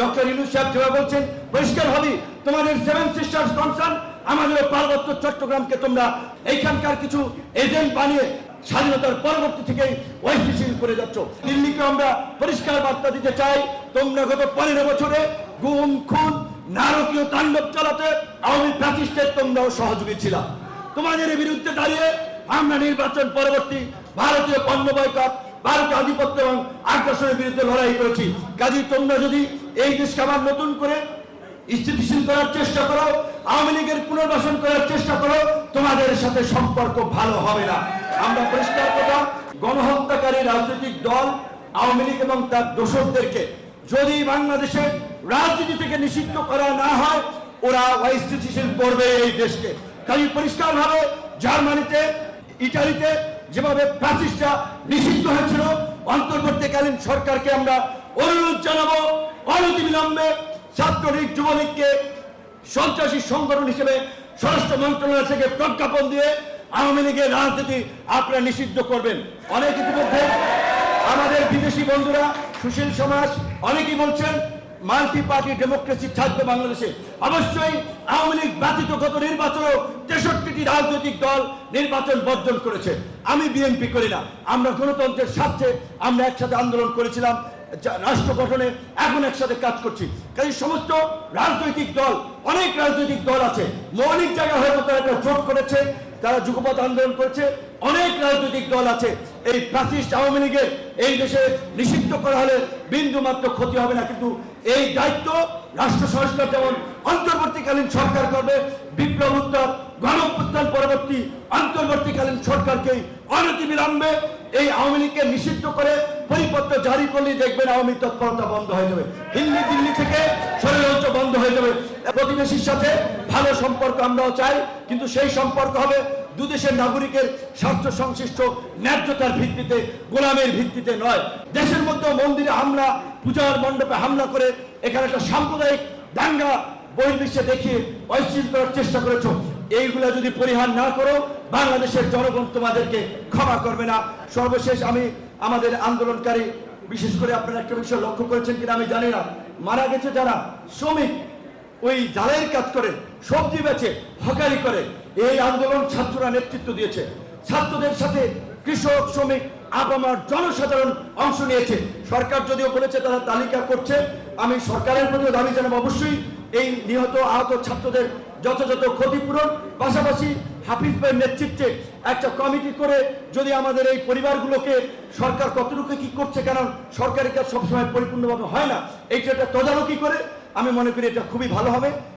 Doctor Yunus সাহেব যেভাবে বলছেন, পরিষ্কার হবে তোমাদের সেভেন সিস্টার্স কনসার্ন আমাদের পার্বত্য চট্টগ্রামকে তোমরা এইখানকার কিছু এজেন্ট বানিয়ে স্বাধীনতার পরবর্তী থেকে ঐতিহ্য করে যাচ্ছ। দিল্লিকে আমরা পরিষ্কার বার্তা দিতে চাই, তোমরা গত পনেরো বছরে গুম, খুন, নারকীয় তাণ্ডব চালাতে আওয়ামী প্রাতিষ্ঠার তোমরাও সহযোগী ছিলাম তোমাদের বিরুদ্ধে দাঁড়িয়ে আমরা নির্বাচন পরবর্তী ভারতীয় পণ্য বয়কট ভারতীয় আধিপত্য এবং আগ্রাসনের বিরুদ্ধে লড়াই করেছি। কাজী তোমরা যদি এই দেশকে আবার নতুন করে স্থিতিশীল করার চেষ্টা করো, আওয়ামী লীগের পুনর্বাসন করার চেষ্টা করো, তোমাদের সাথে সম্পর্ক ভালো হবে না। আমরা পরিষ্কার কথা, গণহত্যাকারী রাজনৈতিক দল, আওয়ামী লীগ এবং তার দোষকদেরকে যদি বাংলাদেশে রাজনীতি থেকে নিষিদ্ধ করা না হয়, ওরা অস্থিতিশীল করবে এই দেশকে। কাজে পরিষ্কারভাবে জার্মানিতে, ইটালিতে যেভাবে প্রাচিসটা নিষিদ্ধ হয়েছিল, অন্তর্বর্তীকালীন সরকারকে আমরা অনুরোধ জানাব অনতিবিলম্বে ছাত্রলীগ যুবলীগকে সন্ত্রাসী সংগঠন হিসেবে স্বরাষ্ট্র মন্ত্রণালয় থেকে প্রজ্ঞাপন দিয়ে আওয়ামী লীগের রাজনীতি আপনারা নিষিদ্ধ করবেন। অনেক ইতিমধ্যে আমাদের বিদেশি বন্ধুরা, সুশীল সমাজ, অনেকেই বলছেন, মাল্টি পার্টি ডেমোক্রেসি থাকবে বাংলাদেশে। অবশ্যই আওয়ামী লীগ ব্যতীত গত নির্বাচনেও তেষট্টিটি রাজনৈতিক দল নির্বাচন বর্জন করেছে। আমি বিএনপি করি না, আমরা গণতন্ত্রের স্বার্থে আমরা একসাথে আন্দোলন করেছিলাম। রাষ্ট্র গঠনে এখন একসাথে কাজ করছি। কাজে সমস্ত রাজনৈতিক দল, অনেক রাজনৈতিক দল আছে, মৌলিক জায়গা হয়তো তারা একটা জোট করেছে, তারা যুগপথ আন্দোলন করেছে, অনেক রাজনৈতিক দল আছে। এই প্রাচিস্ট আওয়ামী লীগের এই দেশে নিষিদ্ধ করা হলে বিন্দু মাত্র ক্ষতি হবে না, কিন্তু এই দায়িত্ব রাষ্ট্র সংস্কার যেমন অন্তর্বর্তীকালীন সরকার করবে, বিপ্লব উত্তর গণ পরবর্তী অন্তর্বর্তীকালীন সরকারকেই অনতিবিলম্বে এই আওয়ামী লীগকে নিষিদ্ধ করে পরিপত্র জারি করলেই দেখবেন আওয়ামী তৎপরতা বন্ধ হয়ে যাবে। হিন্দি দিল্লি থেকে ষড়যন্ত্র বন্ধ হয়ে যাবে। প্রতিবেশীর সাথে ভালো সম্পর্ক আমরাও চাই, কিন্তু সেই সম্পর্ক হবে দুদেশের নাগরিকের স্বার্থ সংশ্লিষ্ট ন্যায্যতার ভিত্তিতে, গোলামের ভিত্তিতে নয়। দেশের মধ্যে মন্দিরে হামলা, পূজার মণ্ডপে হামলা করে এখানে একটা সাম্প্রদায়িক দাঙ্গা বহির্বিশ্বে দেখিয়ে অস্থির করার চেষ্টা করেছ। এইগুলা যদি পরিহার না করো, বাংলাদেশের জনগণ তোমাদেরকে ক্ষমা করবে না। সর্বশেষ আমি আমাদের আন্দোলনকারী, বিশেষ করে আপনারা একটা বিষয় লক্ষ্য করেছেন কিনা আমি জানি না, মারা গেছে যারা শ্রমিক, ওই জালের কাজ করে, সবজি বেচে, হকারি করে, এই আন্দোলন ছাত্ররা নেতৃত্ব দিয়েছে। ছাত্রদের সাথে কৃষক, শ্রমিক আপামার জনসাধারণ অংশ নিয়েছে। সরকার যদিও বলেছে তারা তালিকা করছে, আমি সরকারের প্রতিও দাবি জানাব অবশ্যই, এই নিহত আহত ছাত্রদের যথাযথ ক্ষতিপূরণ। পাশাপাশি হাফিজ ভাইয়ের নেতৃত্বে একটা কমিটি করে যদি আমাদের এই পরিবারগুলোকে সরকার কতটুকু কি করছে, কারণ সরকারি কাজ সবসময় পরিপূর্ণভাবে হয় না, এইটা একটা তদারকি করে, আমি মনে করি এটা খুবই ভালো হবে।